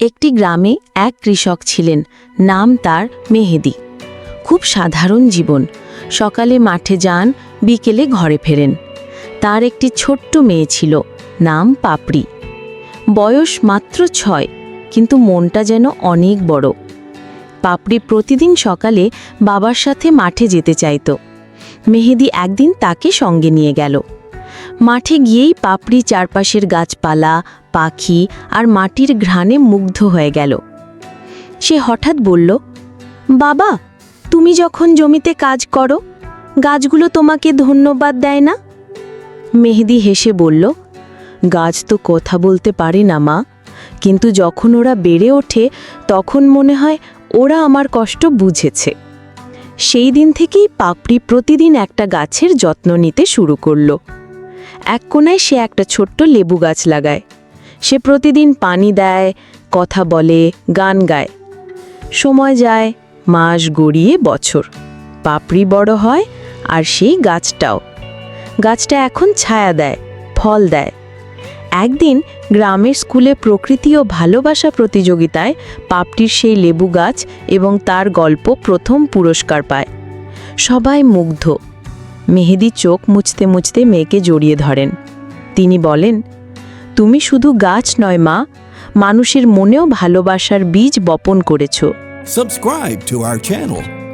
একটি গ্রামে এক কৃষক ছিলেন, নাম তার মেহেদি। খুব সাধারণ জীবন। সকালে মাঠে যান, বিকেলে ঘরে ফেরেন। তার একটি ছোট্ট মেয়ে ছিল, নাম পাপড়ি। বয়স মাত্র ছয়, কিন্তু মনটা যেন অনেক বড়। পাপড়ি প্রতিদিন সকালে বাবার সাথে মাঠে যেতে চাইতো। মেহেদি একদিন তাকে সঙ্গে নিয়ে গেল। মাঠে গিয়েই পাপড়ি চারপাশের গাছপালা পাখি আর মাটির ঘ্রাণে মুগ্ধ হয়ে গেল। সে হঠাৎ বলল, বাবা, তুমি যখন জমিতে কাজ করো, গাছগুলো তোমাকে ধন্যবাদ দেয় না? মেহেদি হেসে বলল, গাছ তো কথা বলতে পারে না মা, কিন্তু যখন ওরা বেড়ে ওঠে, তখন মনে হয় ওরা আমার কষ্ট বুঝেছে। সেই দিন থেকেই পাপড়ি প্রতিদিন একটা গাছের যত্ন নিতে শুরু করল। এক কোনায় সে একটা ছোট্ট লেবু গাছ লাগায়। সে প্রতিদিন পানি দেয়, কথা বলে, গান গায়। সময় যায়, মাস গড়িয়ে বছর। পাপড়ি বড় হয় আর সেই গাছটাও। গাছটা এখন ছায়া দেয়, ফল দেয়। একদিন গ্রামের স্কুলে প্রকৃতি ও ভালোবাসা প্রতিযোগিতায় পাপটির সেই লেবু গাছ এবং তার গল্প প্রথম পুরস্কার পায়। সবাই মুগ্ধ। মেহেদি চোখ মুছতে মুছতে মেয়েকে জড়িয়ে ধরেন। তিনি বলেন তুমি শুধু গাছ নয়, মা, মানুষের মনেও ভালোবাসার বীজ বপন করেছ। Subscribe to our channel.